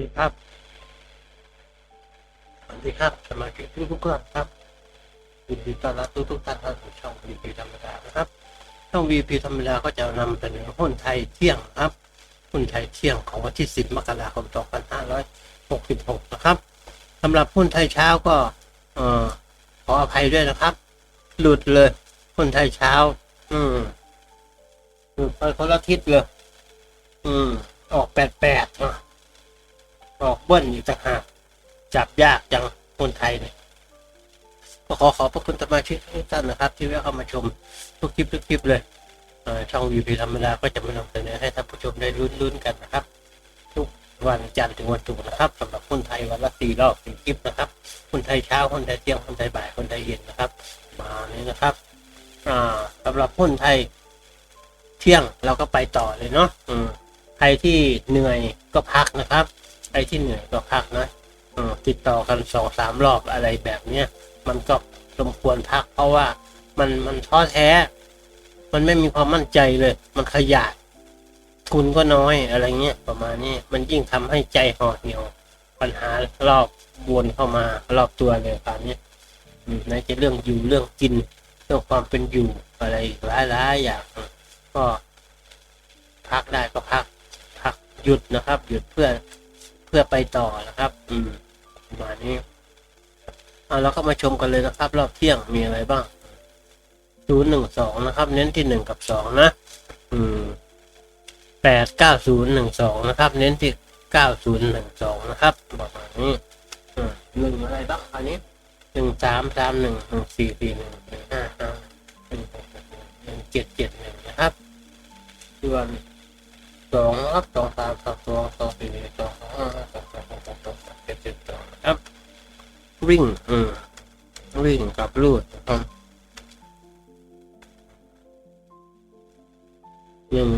ดีครับสวัสดีครับสมาชิกทุกทุกท่านครับยินดีต้อนรับทุกทุกท่านเข้าสู่ช่องวีพีธรรมดานะครับ ช่องวีพีธรรมดาก็จะนำเสนอหุ้นไทยเที่ยงครับหุ้นไทยเที่ยงของวันที่ 10 มกราคม 2566 นะครับสำหรับหุ้นไทยเช้าก็ขออภัยด้วยนะครับ หลุดเลยหุ้นไทยเช้า อืมหลุดไปคนละทิศเลย อืม ออกแปดแปดอะ ออกเบิ้ลอีกต่างหากจับยากจังคนไทยเนี่ยก็ขอขอบพระคุณสมาชิกทุกท่านนะครับ ที่แวะเข้ามาชมทุกคลิปทุกคลิปเลยเช่องวีพีธรรมดาก็จะมานำเสนอให้ท่านผู้ชมได้ลุ้นๆกันนะครับ ทุกวันจันทร์ถึงวันศุกร์นะครับสำหรับคนไทยวันละสี่รอบสี่คลิปนะครับ คนไทยเช้าคนไทยเที่ยงคนไทยบ่ายคนไทยเย็นนะครับมานี้นะครับอ่าสำหรับคนไทยเที่ยงเราก็ไปต่อเลยเนาะใครที่เหนื่อยก็พักนะครับ ใครที่เหนื่อยก็พักนะออติดต่อกันสองสามรอบอะไรแบบเนี้ยมันก็สมควรพัก เพราะว่ามันมันท้อแท้ มันไม่มีความมั่นใจเลย มันขยาดทุนก็น้อยอะไรเงี้ยประมาณนี้มันยิ่งทำให้ใจห่อเหี่ยว ปัญหารอบวนเข้ามารอบตัวเลยตอนนี้อืมไหนจะเรื่องอยู่เรื่องกินเรื่องความเป็นอยู่อะไรอีกหลายๆอย่างก็พักได้ก็พัก พักหยุดนะครับ หยุดเพื่อ เพื่อไปต่อนะครับ อืมประมาณนี้เอาเราก็มาชมกันเลยนะครับ รอบเที่ยงมีอะไรบ้างศูนย์หนึ่งสองนะครับ เน้นที่หนึ่งกับสองนะ อืมแปดเก้าศูนย์หนึ่งสองนะครับ เน้นที่เก้าศูนย์หนึ่งสองนะครับประมาณนี้อืมหนึ่งอะไรบ้างอันนี้หนึ่งสามสามหนึ่งหนึ่งสี่สี่หนึ่งหนึ่งห้าห้าหนึ่งหกหนึ่งหนึ่งเจ็ดเจ็ดหนึ่งนะครับส่วน สองครับสองสามสองสองสองสี่สองห้าสองสองสองสองสองสามเจ็ดเจ็ดสองครับ วิ่งอืมวิ่งกับลูดครับหนึ่ง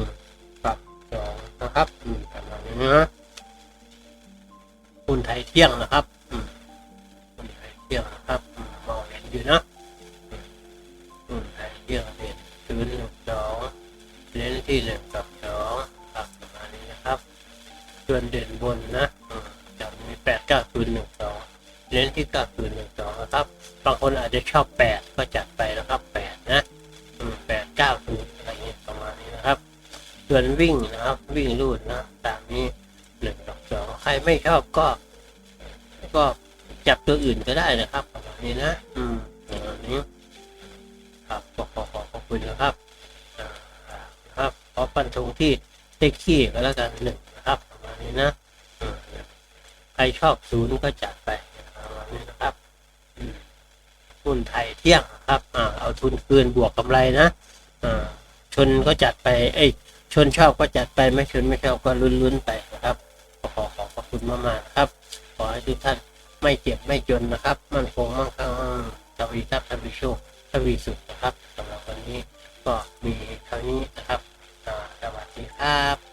กับสองนะครับอืมประมาณนี้นะคุณไทยเที่ยงนะครับอืมคุณไทยเที่ยงนะครับมองเห็นอยู่นะคุณไทยเที่ยงเด่นศูนย์หนึ่งสองเน้นที่หนึ่งกับ ส่วนเด่นบนนะอืมจะมีแปดเก้าศูนย์หนึ่งสองเน้นที่เก้าศูนย์หนึ่งสองนะครับ บางคนอาจจะชอบแปดก็จัดไปนะครับแปดนะแปดเก้าศูนย์อะไรเงี้ยประมาณนี้นะครับ ส่วนวิ่งนะครับ วิ่งรูดนะตามนี้หนึ่งกับสองใครไม่ชอบก็ ก็จับตัวอื่นก็ได้นะครับประมาณนี้นะ อืมประมาณนี้ครับขอขอขอขอบคุณนะครับ ครับขอปันธงที่เต็กขี้ก็แล้วกันหนึ่ง นะใครชอบศูนย์ก็จัดไปนี้นะครับอืมหุ้นไทยเที่ยงครับอเอาทุนคืนบวกกำไรนะอชนก็จัดไปเอ้ยชนชอบก็จัดไปไม่ชนไม่ชอบก็ลุ้นๆไปนะครับ ขอขอขอบคุณมากๆครับ ขอให้ทุกท่านไม่เจ็บไม่จนนะครับ มั่นคงมั่งคั่งทวีทรัพย์ทวีโชคทวีสุขนะครับสำหรับวันนี้ก็มีเท่านี้นะครับสวัสดีครับ